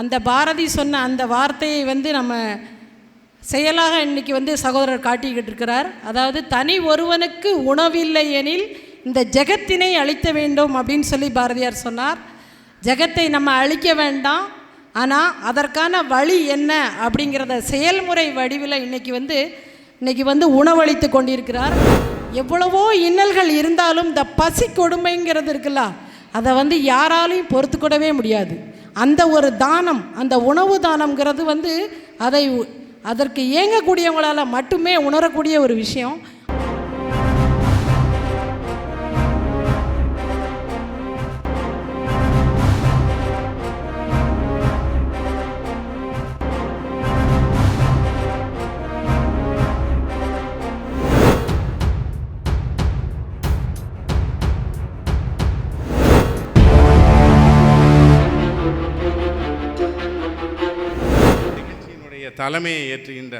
அந்த பாரதி சொன்ன அந்த வார்த்தையை வந்து நம்ம செயலாக இன்றைக்கி வந்து சகோதரர் காட்டிக்கிட்டு இருக்கிறார். அதாவது தனி ஒருவனுக்கு உணவில்லை எனில் இந்த ஜெகத்தினை அழிக்க வேண்டும் அப்படின்னு சொல்லி பாரதியார் சொன்னார். ஜெகத்தை நம்ம அழிக்க வேண்டாம். ஆனால் அதற்கான வழி என்ன அப்படிங்கிறத செயல்முறை வடிவில் இன்னைக்கு வந்து இன்னைக்கு வந்து உணவளித்து கொண்டிருக்கிறார். எவ்வளவோ இன்னல்கள் இருந்தாலும் இந்த பசி கொடுமைங்கிறது இருக்குல்ல அதை வந்து யாராலையும் பொறுத்துக்கூடவே முடியாது. அந்த ஒரு தானம் அந்த உணவு தானம்ங்கிறது வந்து அதை அதற்கு இயங்கக்கூடியவங்களால் மட்டுமே உணரக்கூடிய ஒரு விஷயம். அதனுடைய தலைமையை ஏற்றுகின்ற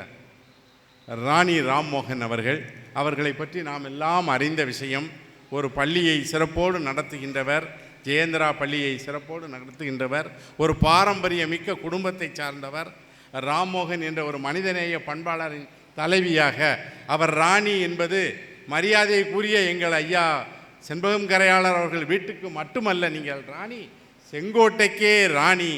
ராணி ராம்மோகன் அவர்கள் அவர்களை பற்றி நாம் எல்லாம் அறிந்த விஷயம் ஒரு பள்ளியை சிறப்போடு நடத்துகின்றவர் ஜெயேந்திரா பள்ளியை சிறப்போடு நடத்துகின்றவர் ஒரு பாரம்பரிய மிக்க குடும்பத்தை சார்ந்தவர் ராம்மோகன் என்ற ஒரு மனிதநேய பண்பாளரின் தலைவியாக அவர் ராணி என்பது மரியாதைக்குரிய எங்கள் ஐயா செண்பகம் கரையாளர் அவர்கள் வீட்டுக்கு மட்டுமல்ல நீங்கள் ராணி செங்கோட்டைக்கே ராணி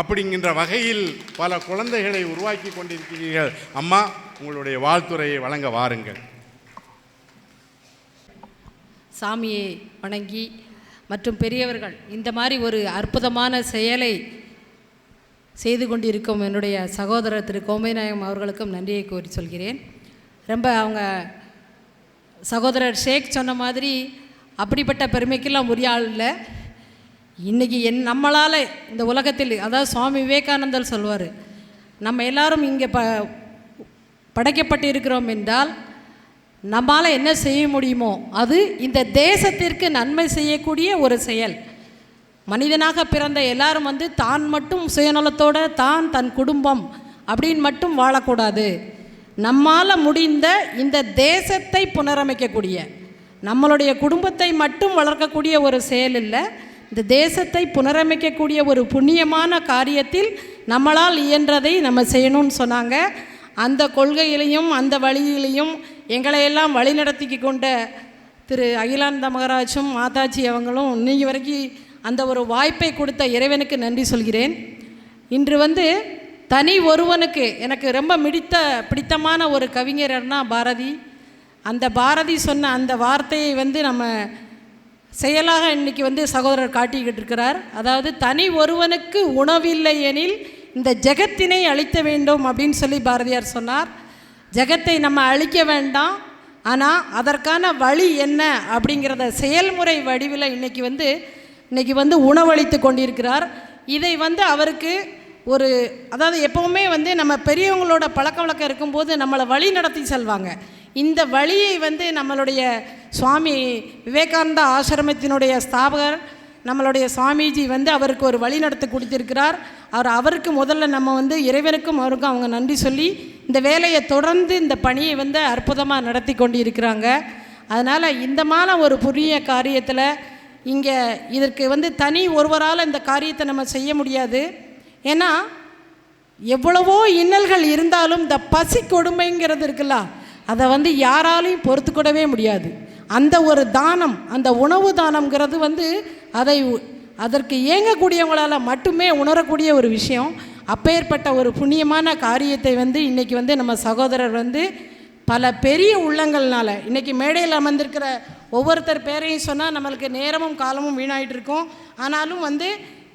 அப்படிங்கின்ற வகையில் பல குழந்தைகளை உருவாக்கி கொண்டிருக்கிறீர்கள். அம்மா உங்களுடைய வாழ்த்துறையை வழங்க வாருங்கள். சாமியை வணங்கி மற்றும் பெரியவர்கள் இந்த மாதிரி ஒரு அற்புதமான செயலை செய்து கொண்டிருக்கும் என்னுடைய சகோதரர் திரு. கோமைநாயகம் அவர்களுக்கும் நன்றியை கூறி சொல்கிறேன். ரொம்ப அவங்க சகோதரர் ஷேக் சொன்ன மாதிரி அப்படிப்பட்ட பெருமைக்கெல்லாம் உரிய ஆள் இல்லை. இன்றைக்கி என் நம்மளால் இந்த உலகத்தில் அதாவது சுவாமி விவேகானந்தர் சொல்வார் நம்ம எல்லாரும் இங்கே ப படைக்கப்பட்டு இருக்கிறோம் என்றால் நம்மால் என்ன செய்ய முடியுமோ அது இந்த தேசத்திற்கு நன்மை செய்யக்கூடிய ஒரு செயல். மனிதனாக பிறந்த எல்லாரும் வந்து தான் மட்டும் சுயநலத்தோட தான் தன் குடும்பம் அப்படின்னு மட்டும் வாழக்கூடாது. நம்மால் முடிந்த இந்த தேசத்தை புனரமைக்கக்கூடிய நம்மளுடைய குடும்பத்தை மட்டும் வளர்க்கக்கூடிய ஒரு செயல் இல்லை இந்த தேசத்தை புனரமைக்கக்கூடிய ஒரு புண்ணியமான காரியத்தில் நம்மளால் இயன்றதை நம்ம செய்யணும்னு சொன்னாங்க. அந்த கொள்கையிலையும் அந்த வழியிலையும் எங்களையெல்லாம் வழிநடத்தி கொண்ட திரு அகிலானந்த மகராஜும் மாதாஜி அவங்களும் இன்னைக்கு வரைக்கும் அந்த ஒரு வாய்ப்பை கொடுத்த இறைவனுக்கு நன்றி சொல்கிறேன். இன்று வந்து தனி ஒருவனுக்கு எனக்கு ரொம்ப மிடித்த பிடித்தமான ஒரு கவிஞர்னா பாரதி. அந்த பாரதி சொன்ன அந்த வார்த்தையை வந்து நம்ம செயலாக இன்றைக்கி வந்து சகோதரர் காட்டிக்கிட்டு இருக்கிறார். அதாவது தனி ஒருவனுக்கு உணவில்லை எனில் இந்த ஜெகத்தினை அழிக்க வேண்டும் அப்படின்னு சொல்லி பாரதியார் சொன்னார். ஜெகத்தை நம்ம அழிக்க வேண்டாம். ஆனால் அதற்கான வழி என்ன அப்படிங்கிறத செயல்முறை வடிவில் இன்னைக்கு வந்து இன்னைக்கு வந்து உணவளித்து கொண்டிருக்கிறார். இதை வந்து அவருக்கு ஒரு அதாவது எப்போவுமே வந்து நம்ம பெரியவங்களோட பழக்க வழக்கம் இருக்கும்போது நம்மளை வழி நடத்தி செல்வாங்க. இந்த வழியை வந்து நம்மளுடைய சுவாமி விவேகானந்தா ஆசிரமத்தினுடைய ஸ்தாபகர் நம்மளுடைய சுவாமிஜி வந்து அவருக்கு ஒரு வழி நடத்தி கொடுத்திருக்கிறார். அவர் அவருக்கு முதல்ல நம்ம வந்து இறைவனுக்கும் அவருக்கும் அவங்க நன்றி சொல்லி இந்த வேலையை தொடர்ந்து இந்த பணியை வந்து அற்புதமாக நடத்தி கொண்டு இருக்கிறாங்க அதனால் இந்தமான ஒரு புரிய காரியத்தில் இங்கே இதற்கு வந்து தனி ஒருவரால் இந்த காரியத்தை நம்ம செய்ய முடியாது. ஏன்னா எவ்வளவோ இன்னல்கள் இருந்தாலும் இந்த பசி கொடுமைங்கிறது இருக்குல்ல அதை வந்து யாராலையும் பொறுத்துக்கூடவே முடியாது. அந்த ஒரு தானம் அந்த உணவு தானம்ங்கிறது வந்து அதை அதற்கு இயங்கக்கூடியவங்களால் மட்டுமே உணரக்கூடிய ஒரு விஷயம். அப்பேற்பட்ட ஒரு புண்ணியமான காரியத்தை வந்து இன்றைக்கி வந்து நம்ம சகோதரர் வந்து பல பெரிய உள்ளங்கள்னால இன்றைக்கி மேடையில் அமர்ந்திருக்கிற ஒவ்வொருத்தர் பேரையும் சொன்னால் நம்மளுக்கு நேரமும் காலமும் வீணாயிட்டு இருக்கும். ஆனாலும் வந்து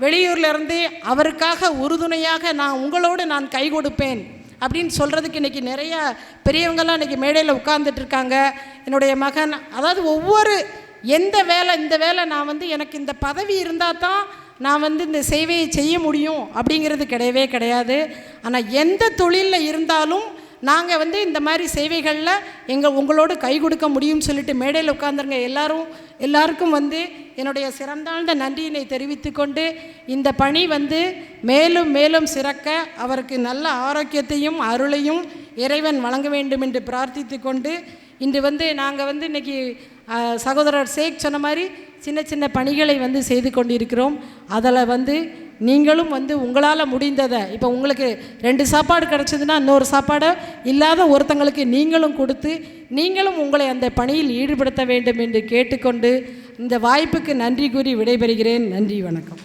வெளியூர்லேருந்து அவருக்காக உறுதுணையாக நான் உங்களோடு நான் கை கொடுப்பேன். அப்படின்னு சொல்கிறதுக்கு இன்றைக்கி நிறைய பெரியவங்கள்லாம் இன்றைக்கி மேடையில் உட்கார்ந்துட்டு இருக்காங்க என்னுடைய மகன் அதாவது ஒவ்வொரு எந்த வேலை இந்த வேலை நான் வந்து எனக்கு இந்த பதவி இருந்தால் தான் நான் வந்து இந்த சேவையை செய்ய முடியும் அப்படிங்கிறது கிடையவே கிடையாது. ஆனால் எந்த தொழிலில் இருந்தாலும் நாங்கள் வந்து இந்த மாதிரி சேவைகளில் எங்கள் உங்களோடு கை கொடுக்க முடியும்னு சொல்லிட்டு மேடையில் உட்காந்துருங்க எல்லாரும் எல்லாருக்கும் வந்து என்னுடைய சிறந்தாழ்ந்த நன்றியினை தெரிவித்துக்கொண்டு இந்த பணி வந்து மேலும் மேலும் சிறக்க அவருக்கு நல்ல ஆரோக்கியத்தையும் அருளையும் இறைவன் வழங்க வேண்டும் என்று பிரார்த்தித்து கொண்டு இன்று வந்து நாங்கள் வந்து இன்னைக்கு சகோதரர் சேக் சொன்ன மாதிரி சின்ன சின்ன பணிகளை வந்து செய்து கொண்டிருக்கிறோம். அதில் வந்து நீங்களும் வந்து உங்களால் முடிந்ததை இப்போ உங்களுக்கு ரெண்டு சாப்பாடு கிடச்சிதுன்னா இன்னொரு சாப்பாடை இல்லாத ஒருத்தங்களுக்கு நீங்களும் கொடுத்து நீங்களும் உங்களை அந்த பணியில் ஈடுபடுத்த வேண்டும் என்று கேட்டுக்கொண்டு இந்த வாய்ப்புக்கு நன்றி கூறி விடைபெறுகிறேன். நன்றி வணக்கம்.